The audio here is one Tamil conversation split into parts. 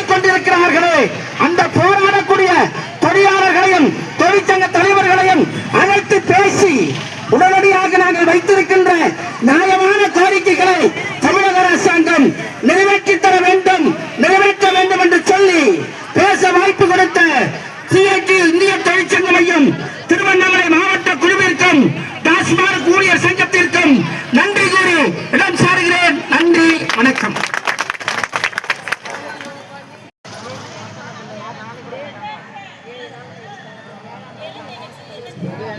போராடிக் கொண்டிருக்கிறார்களே அந்த போராடக்கூடிய தொழிலாளர்களையும் தொழிற்சங்க தலைவர்களையும் அழைத்து பேசி உடனடியாக நாங்கள் வைத்திருக்கின்ற நியாயமான கோரிக்கைகளை தமிழக அரசாங்கம் நிறைவேற்றி தர வேண்டும் நிறைவேற்ற வேண்டும் என்று சொல்லி பேச வாய்ப்பு கொடுத்த சிஐடி இந்திய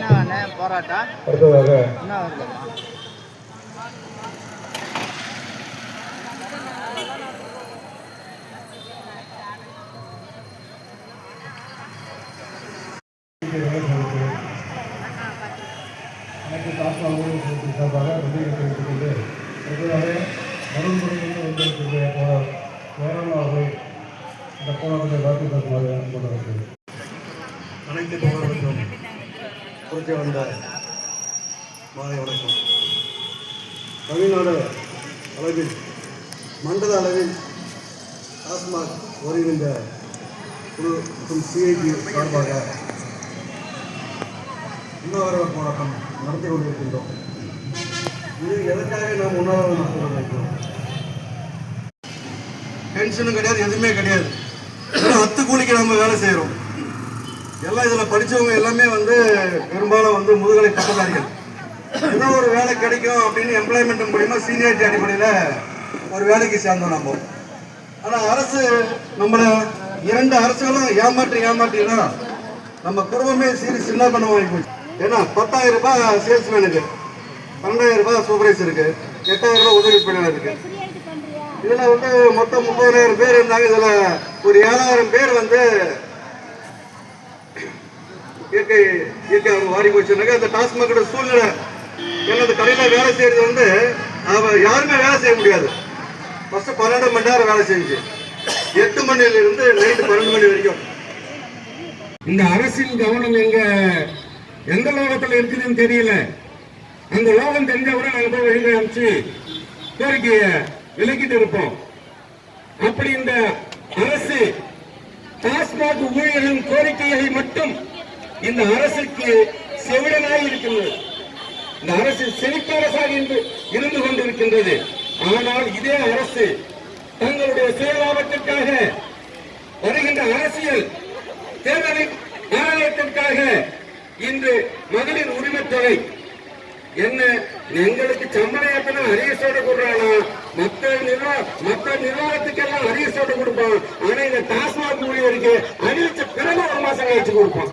என்ன போராட்டம் என்ன வருதுமா அனைத்து சங்கத்தின் சார்பாக கொண்டு அடுத்ததாக மருந்துறையிலிருந்து வந்திருக்கிற தோழர் வேரன் அவர்கள் இந்த போராட்டத்தை நடத்தி தருமாறு கொண்டிருக்கிறது அனைத்து தோழர்களுக்கும் குறித்து வந்த மாலை வணக்கம். தமிழ்நாடு அளவில் மண்டல அளவில் டாஸ்மாக் ஒருங்கிணைந்த குழு மற்றும் சிஐடி சார்பாக உண்ணாவிரத போராட்டம் நடத்தி கொண்டிருக்கின்றோம். இது எதற்காக நாம் உண்ணாவிரதம் நடத்தி கொண்டிருக்கிறோம் பென்ஷனும் கிடையாது எதுவுமே கிடையாது. அத்து கூலிக்கு நம்ம வேலை செய்கிறோம் எல்லாம் இதில் படித்தவங்க எல்லாமே வந்து பெரும்பாலும் வந்து முதுகலை பட்டதாரிகள். ஏதோ ஒரு வேலை கிடைக்கும் அப்படின்னு எம்ப்ளாய்மெண்ட் மூலியமாக சீனியாரிட்டி அடிப்படையில் ஒரு வேலைக்கு சேர்ந்தோம் நம்ம. ஆனால் அரசு நம்மளை இரண்டு அரசுகளும் ஏமாற்றி ஏமாற்றினா நம்ம குடும்பமே சீரி சின்ன பண்ண வாங்கி போச்சு. ஏன்னா பத்தாயிரம் ரூபாய் சேல்ஸ்மேனுக்கு பன்னெண்டாயிரம் ரூபாய் சூப்பர்வைசருக்கு எட்டாயிரம் ரூபாய் உதவி பணியாளருக்கு இதில் வந்து மொத்தம் முப்பதாயிரம் பேர் இருந்தாங்க. இதில் ஒரு ஏழாயிரம் பேர் வந்து இயற்கை இயற்கை அவங்க வாரி போச்சுனாக்க அந்த டாஸ்மாகோட சூழ்நிலை ஏன்னா அந்த கடையில் வேலை செய்யறது வந்து அவ யாருமே வேலை செய்ய முடியாது. ஃபஸ்ட்டு பன்னெண்டு மணி நேரம் வேலை செஞ்சு எட்டு மணில இருந்து நைட்டு பன்னெண்டு மணி வரைக்கும். இந்த அரசின் கவனம் எங்க எந்த லோகத்துல இருக்குதுன்னு தெரியல. அந்த லோகம் தெரிஞ்சவரை நாங்க போய் வெளியே அமைச்சு கோரிக்கைய விலக்கிட்டு இருப்போம். அப்படி இந்த அரசு டாஸ்மாக் ஊழியர்களின் கோரிக்கைகளை மட்டும் இந்த அரசுக்கு செவிடனாய் இருக்கிறது இந்த அரசு செழிப்பு அரசாக இருந்து கொண்டிருக்கின்றது. ஆனால் இதே அரசு தங்களுடைய சுயலாபத்திற்காக வருகின்ற அரசியல் தேர்தலின் ஆணையத்திற்காக இன்று மகளிர் உரிமைத்தொகை. என்ன? எங்களுக்கு சம்பளம் எத்தனை அரியசோட கொடுறானா? மற்ற நிர்வாக மத்த நிர்வாகத்துக்கெல்லாம் அரியசோட கொடுப்பான். ஆனா இந்த டாஸ்மாக் ஊழியருக்கு அறிவிச்ச பிறகு ஒரு மாசம் கழிச்சு கொடுப்போம்